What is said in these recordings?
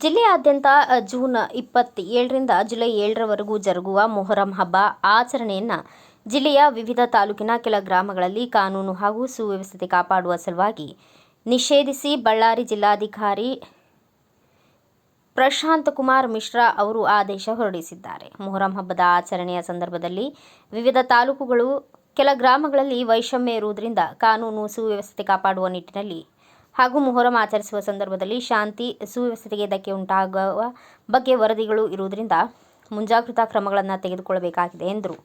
ಜಿಲ್ಲೆಯಾದ್ಯಂತ ಜೂನ್ ಇಪ್ಪತ್ತೇಳರಿಂದ ಜುಲೈ ಏಳರವರೆಗೂ ಜರುಗುವ ಮೊಹರಂ ಹಬ್ಬ ಆಚರಣೆಯನ್ನು ಜಿಲ್ಲೆಯ ವಿವಿಧ ತಾಲೂಕಿನ ಕೆಲ ಗ್ರಾಮಗಳಲ್ಲಿ ಕಾನೂನು ಹಾಗೂ ಸುವ್ಯವಸ್ಥೆ ಕಾಪಾಡುವ ಸಲುವಾಗಿ ನಿಷೇಧಿಸಿ ಬಳ್ಳಾರಿ ಜಿಲ್ಲಾಧಿಕಾರಿ ಪ್ರಶಾಂತ್ ಕುಮಾರ್ ಮಿಶ್ರಾ ಅವರು ಆದೇಶ ಹೊರಡಿಸಿದ್ದಾರೆ. ಮೊಹರಂ ಹಬ್ಬದ ಆಚರಣೆಯ ಸಂದರ್ಭದಲ್ಲಿ ವಿವಿಧ ತಾಲೂಕುಗಳು, ಕೆಲ ಗ್ರಾಮಗಳಲ್ಲಿ ವೈಷಮ್ಯ ಇರುವುದರಿಂದ ಕಾನೂನು ಸುವ್ಯವಸ್ಥೆ ಕಾಪಾಡುವ ನಿಟ್ಟಿನಲ್ಲಿ ಹಾಗೂ ಮೊಹರಂ ಆಚರಿಸುವ ಸಂದರ್ಭದಲ್ಲಿ ಶಾಂತಿ ಸುವ್ಯವಸ್ಥೆಗೆ ಧಕ್ಕೆ ಉಂಟಾಗುವ ಬಗ್ಗೆ ವರದಿಗಳು ಇರುವುದರಿಂದ ಮುಂಜಾಗ್ರತಾ ಕ್ರಮಗಳನ್ನು ತೆಗೆದುಕೊಳ್ಳಬೇಕಾಗಿದೆ ಎಂದರು.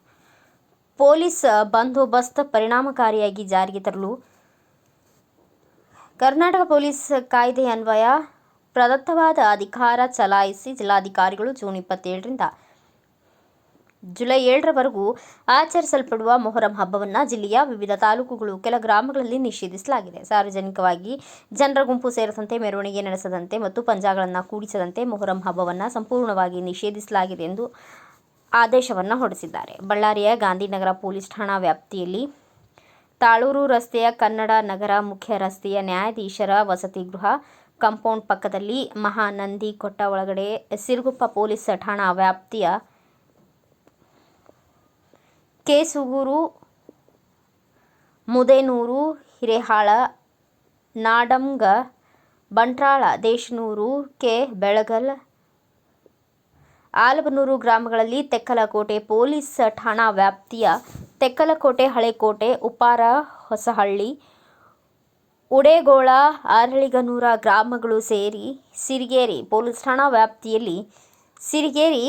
ಪೊಲೀಸ್ ಬಂದೋಬಸ್ತ್ ಪರಿಣಾಮಕಾರಿಯಾಗಿ ಜಾರಿಗೆ ತರಲು ಕರ್ನಾಟಕ ಪೊಲೀಸ್ ಕಾಯ್ದೆ ಅನ್ವಯ, ಪ್ರದತ್ತವಾದ ಅಧಿಕಾರ ಚಲಾಯಿಸಿ ಜಿಲ್ಲಾಧಿಕಾರಿಗಳು ಜೂನ್ ಇಪ್ಪತ್ತೇಳರಿಂದ ಜುಲೈ ಏಳರವರೆಗೂ ಆಚರಿಸಲ್ಪಡುವ ಮೊಹರಂ ಹಬ್ಬವನ್ನು ಜಿಲ್ಲೆಯ ವಿವಿಧ ತಾಲೂಕುಗಳು ಕೆಲ ಗ್ರಾಮಗಳಲ್ಲಿ ನಿಷೇಧಿಸಲಾಗಿದೆ. ಸಾರ್ವಜನಿಕವಾಗಿ ಜನರ ಗುಂಪು ಸೇರದಂತೆ ಮೆರವಣಿಗೆ ನಡೆಸದಂತೆ ಮತ್ತು ಪಂಜಾಗಳನ್ನು ಕೂಡಿಸದಂತೆ ಮೊಹರಂ ಹಬ್ಬವನ್ನು ಸಂಪೂರ್ಣವಾಗಿ ನಿಷೇಧಿಸಲಾಗಿದೆ ಎಂದು ಆದೇಶವನ್ನು ಹೊರಡಿಸಿದ್ದಾರೆ. ಬಳ್ಳಾರಿಯ ಗಾಂಧಿನಗರ ಪೊಲೀಸ್ ಠಾಣಾ ವ್ಯಾಪ್ತಿಯಲ್ಲಿ ತಾಳೂರು ರಸ್ತೆಯ ಕನ್ನಡ ನಗರ ಮುಖ್ಯ ರಸ್ತೆಯ ನ್ಯಾಯಾಧೀಶರ ವಸತಿ ಗೃಹ ಕಾಂಪೌಂಡ್ ಪಕ್ಕದಲ್ಲಿ ಮಹಾನಂದಿ ಕೊಟ್ಟ ಒಳಗಡೆ ಸಿರುಗುಪ್ಪ ಪೊಲೀಸ್ ಠಾಣಾ ವ್ಯಾಪ್ತಿಯ ಕೇಸುಗೂರು, ಮುದೇನೂರು, ಹಿರೇಹಾಳ ನಾಡಂಗ ಬಂಟ್ರಾಳ, ದೇಶನೂರು, ಕೆ. ಬೆಳಗಲ್, ಆಲಬನೂರು ಗ್ರಾಮಗಳಲ್ಲಿ ತೆಕ್ಕಲಕೋಟೆ ಪೊಲೀಸ್ ಠಾಣಾ ವ್ಯಾಪ್ತಿಯ ತೆಕ್ಕಲಕೋಟೆ ಹಳೆಕೋಟೆ ಉಪಾರ ಹೊಸಹಳ್ಳಿ, ಉಡೇಗೋಳ, ಆರಳಿಗನೂರ ಗ್ರಾಮಗಳು ಸೇರಿ ಸಿರಿಗೇರಿ ಪೊಲೀಸ್ ಠಾಣಾ ವ್ಯಾಪ್ತಿಯಲ್ಲಿ ಸಿರಿಗೇರಿ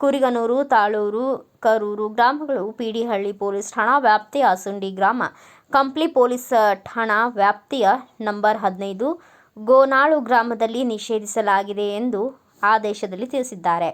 ಕುರಿಗನೂರು, ತಾಳೂರು, ಕರೂರು ಗ್ರಾಮಗಳು, ಪಿಡಿಹಳ್ಳಿ ಪೊಲೀಸ್ ಠಾಣಾ ವ್ಯಾಪ್ತಿಯ ಸುಂಡಿ ಗ್ರಾಮ, ಕಂಪ್ಲಿ ಪೊಲೀಸ್ ಠಾಣಾ ವ್ಯಾಪ್ತಿಯ ನಂಬರ್ ಹದಿನೈದು, ಗೋನಾಳು ಗ್ರಾಮದಲ್ಲಿ ನಿಷೇಧಿಸಲಾಗಿದೆ ಎಂದು ಆದೇಶದಲ್ಲಿ ತಿಳಿಸಿದ್ದಾರೆ.